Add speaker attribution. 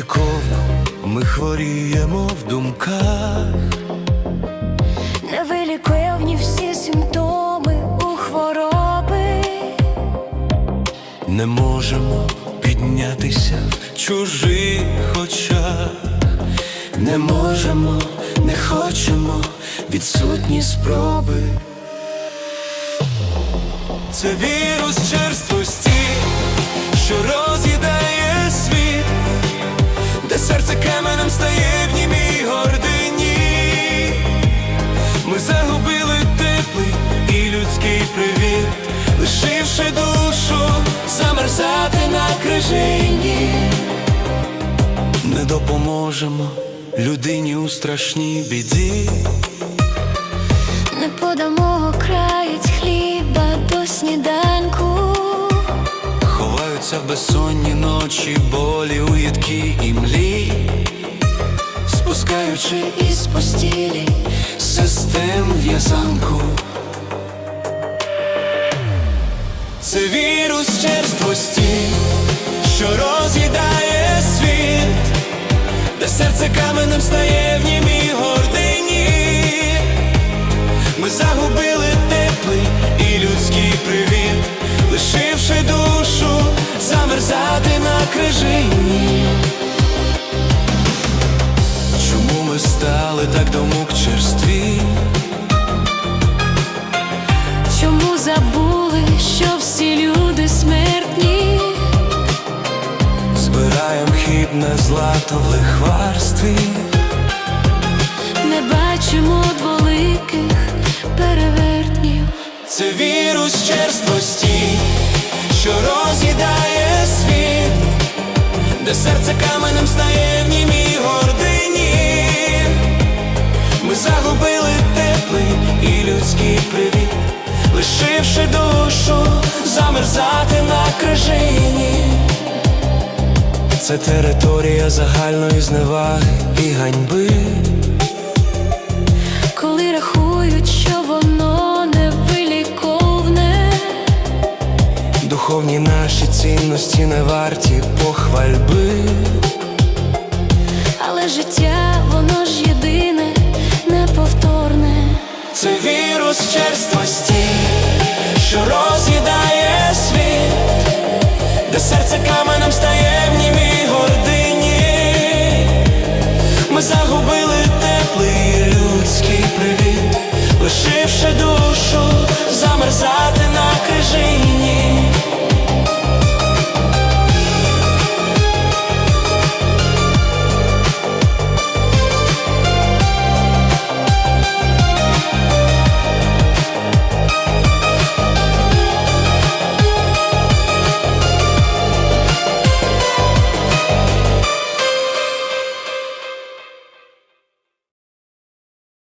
Speaker 1: невиліковно ми хворіємо в думках,
Speaker 2: невиліковні всі симптоми у хвороби,
Speaker 1: не можемо піднятися в чужих очах, не можемо, не хочемо відсутні спроби. Це вірус черствий на. Не допоможемо людині у страшній біді.
Speaker 2: Не подамо краєць хліба до сніданку.
Speaker 1: Ховаються в безсонні ночі, болі у їдкій імлі, спускаючи
Speaker 2: Із постілі
Speaker 1: систем в'язанку. Це вірус черствості, що роз'їдає світ, де серце каменем стає Хібне злато в лихварстві.
Speaker 2: Не бачимо дволиких перевертнів.
Speaker 1: Це вірус черствості, що роз'їдає світ, де серце каменем стає в німій гордині. Ми загубили теплий і людський привіт, лишивши душу замерзати на крижині. Це територія загальної зневаги і ганьби.
Speaker 2: Коли рахують, що воно не виліковне,
Speaker 1: Духовні наші цінності не варті похвальби.
Speaker 2: але життя воно ж єдине, неповторне.
Speaker 1: Це вірус черствості,